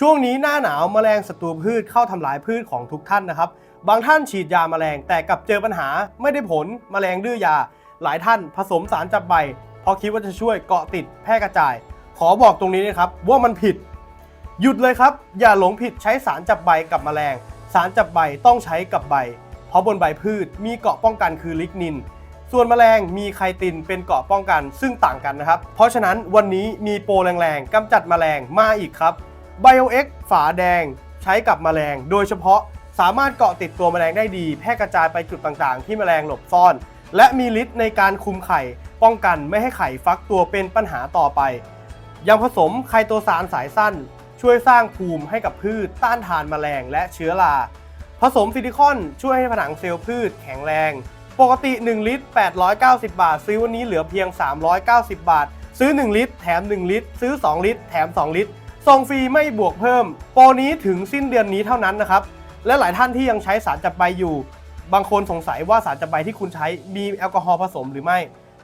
ช่วงนี้หน้าหนาวแมลงศัตรูพืชเข้าทำลายพืชของทุกท่านนะครับ บางท่านฉีดยาแมลงแต่กลับเจอปัญหาไม่ได้ผลแมลงดื้อยา หลายท่านผสมสารจับใบเพราะคิดว่าจะช่วยเกาะติดแพร่กระจาย ขอบอกตรงนี้นะครับว่ามันผิด หยุดเลยครับ อย่าหลงผิดใช้สารจับใบกับแมลง สารจับใบต้องใช้กับใบ เพราะบนใบพืชมีเกาะป้องกันคือลิกนิน ส่วนแมลงมีไคตินเป็นเกาะป้องกันซึ่งต่างกันนะครับ เพราะฉะนั้นวันนี้มีโปรแรงๆกำจัดแมลงมาอีกครับ BioX ฝาแดงใช้กับแมลง โดยเฉพาะสามารถเกาะติดตัวแมลงได้ดี แพร่กระจายไปจุดต่างๆ ที่แมลงหลบซ่อน และมีฤทธิ์ในการคุมไข่ ป้องกันไม่ให้ไข่ฟักตัวเป็นปัญหาต่อไป ยังผสมไคโตซานสายสั้น ช่วยสร้างภูมิให้กับพืช ต้านทานแมลงและเชื้อราผสมซิลิคอนช่วยให้ผนังเซลล์พืชแข็งแรง ปกติ 1 ลิตร 890 บาท ซื้อวันนี้เหลือเพียง 390 บาท ซื้อ 1 ลิตร แถม 1 ลิตร ซื้อ 2 ลิตร แถม 2 ลิตร ส่งฟรีไม่บวกเพิ่ม โปรนี้ถึงสิ้นเดือนนี้เท่านั้นนะครับ และหลายท่านที่ยังใช้สารจับใบอยู่ บางคนสงสัยว่าสารจับใบที่คุณใช้มีแอลกอฮอล์ผสมหรือไม่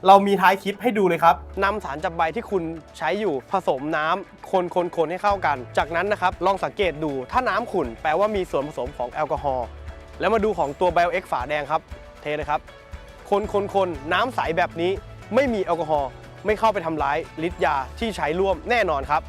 เรามีท้ายคลิปให้ดูเลยครับนำสารจับใบที่คุณใช้อยู่ผสมน้ำคนคนคนให้เข้ากัน จากนั้นนะครับลองสังเกตดูถ้าน้ำขุ่นแปลว่ามีส่วนผสมของแอลกอฮอล์แล้วมาดูของตัว BioX ฝาแดงครับ เทเลยครับ คนคนคนน้ำใสแบบนี้ไม่มีแอลกอฮอล์ไม่เข้าไปทำร้ายฤทธิ์ยาที่ใช้ร่วมแน่นอนครับ